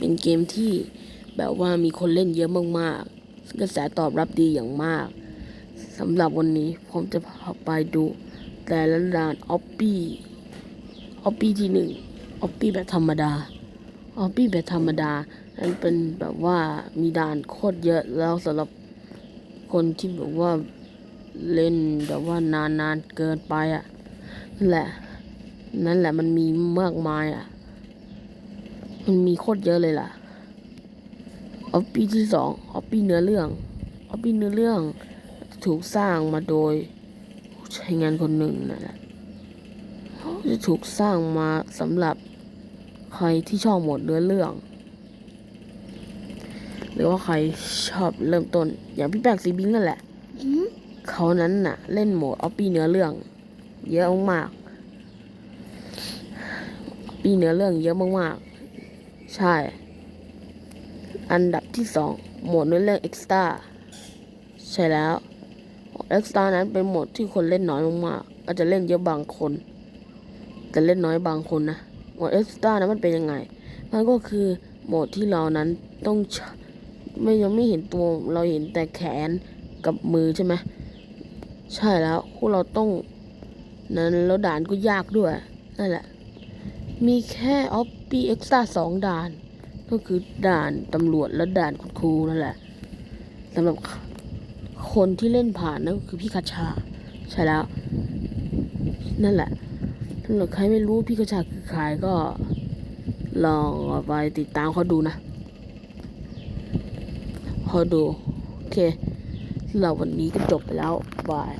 เป็นเกมที่แบบว่ามีคนเล่นเยอะมากๆซึ่งกระแสตอบรับดีอย่างมากสำหรับวันนี้ผมจะพาไปดูแต่ละด่านออปปี้ออปปี้ที่หนึ่งออปปี้แบบธรรมดาออปปี้แบบธรรมดานั้นเป็นแบบว่ามีด่านโคตรเยอะแล้วสำหรับคนที่แบบว่าเล่นแบบว่านานๆเกินไปอะนั่นแหละ นั่นแหละมันมีมากมายอะ มันมีโคตรเยอะเลยล่ะออปปี้ที่สองออปปี้เนื้อเรื่องออปปี้เนื้อเรื่อง ถูกสร้างมาโดยใช้งานคนหนึ่งนั่นแหละจะถูกสร้างมาสำหรับใครที่ชอบหมดเนื้อเรื่อง หรือว่าใครชอบเริ่มต้น อย่างพี่แป๊กซีบิงนั่นแหละเขานั้นน่ะ เล่นโหมดออปปี้เนื้อเรื่อง เยอะมากๆปีเนื้อเรื่องเยอะมากๆ ใช่ อันดับที่สองโหมดนื้อเรื่องเอ็กซ์ตาใช่แล้วเอ็กซ์ตานั้นเป็นโหมดที่คนเล่นน้อยมากๆอาจจะเล่นเยอะบางคน แต่เล่นน้อยบางคนนะโหมดเอ็กซ์ตานั้นมันเป็นยังไง มันก็คือโหมดที่เรานั้นต้องไม่ยังไม่เห็นตัวเราเห็นแต่แขนกับมือใช่ไหมใช่แล้วพวกเราต้องนั้นแล้วด่านก็ยากด้วยนั่นแหละ มีแค่ออฟ ปี้เอ็กซ์ตาสองด่าน ก็คือด่านตำรวจและด่านคุณครูนั่นแหละสำหรับคนที่เล่นผ่านนั่นก็คือพี่คาชา ใช่แล้ว นั่นแหละถ้าเกิดใครไม่รู้พี่คาชาคือใครก็ลองไปติดตามเขาดูนะเขาดู โอเคสำหรับวันนี้ก็จบไปแล้ว บาย